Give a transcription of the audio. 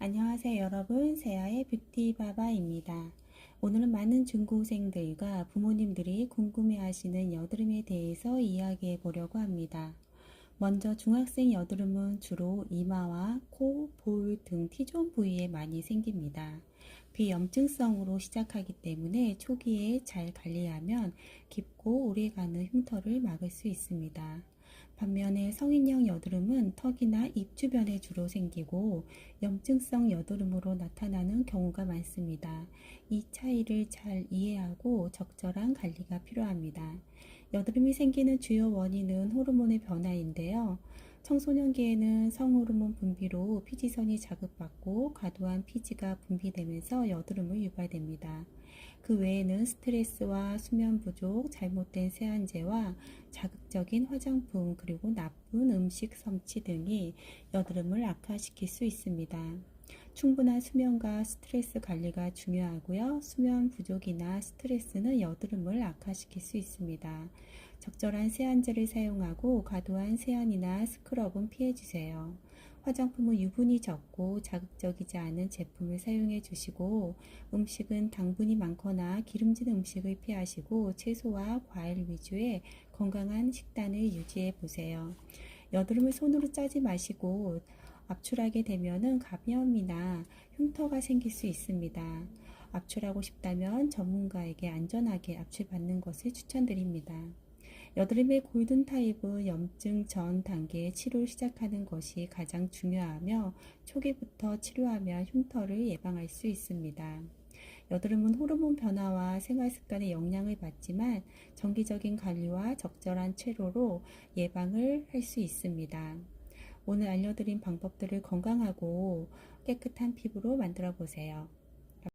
안녕하세요 여러분 세아의 뷰티바바입니다. 오늘은 많은 중고생들과 부모님들이 궁금해하시는 여드름에 대해서 이야기해 보려고 합니다. 먼저 중학생 여드름은 주로 이마와 코, 볼 등 T존 부위에 많이 생깁니다. 비염증성으로 시작하기 때문에 초기에 잘 관리하면 깊고 오래가는 흉터를 막을 수 있습니다. 반면에 성인형 여드름은 턱이나 입 주변에 주로 생기고 염증성 여드름으로 나타나는 경우가 많습니다. 이 차이를 잘 이해하고 적절한 관리가 필요합니다. 여드름이 생기는 주요 원인은 호르몬의 변화인데요. 청소년기에는 성호르몬 분비로 피지선이 자극받고 과도한 피지가 분비되면서 여드름을 유발됩니다. 그 외에는 스트레스와 수면 부족, 잘못된 세안제와 자극적인 화장품, 그리고 나쁜 음식 섭취 등이 여드름을 악화시킬 수 있습니다. 충분한 수면과 스트레스 관리가 중요하고요. 수면 부족이나 스트레스는 여드름을 악화시킬 수 있습니다. 적절한 세안제를 사용하고 과도한 세안이나 스크럽은 피해주세요. 화장품은 유분이 적고 자극적이지 않은 제품을 사용해 주시고 음식은 당분이 많거나 기름진 음식을 피하시고 채소와 과일 위주의 건강한 식단을 유지해 보세요. 여드름을 손으로 짜지 마시고 압출하게 되면은 감염이나 흉터가 생길 수 있습니다. 압출하고 싶다면 전문가에게 안전하게 압출받는 것을 추천드립니다. 여드름의 골든 타입은 염증 전 단계의 치료를 시작하는 것이 가장 중요하며 초기부터 치료하면 흉터를 예방할 수 있습니다. 여드름은 호르몬 변화와 생활 습관의 영향을 받지만 정기적인 관리와 적절한 치료로 예방을 할 수 있습니다. 오늘 알려드린 방법들을 건강하고 깨끗한 피부로 만들어 보세요.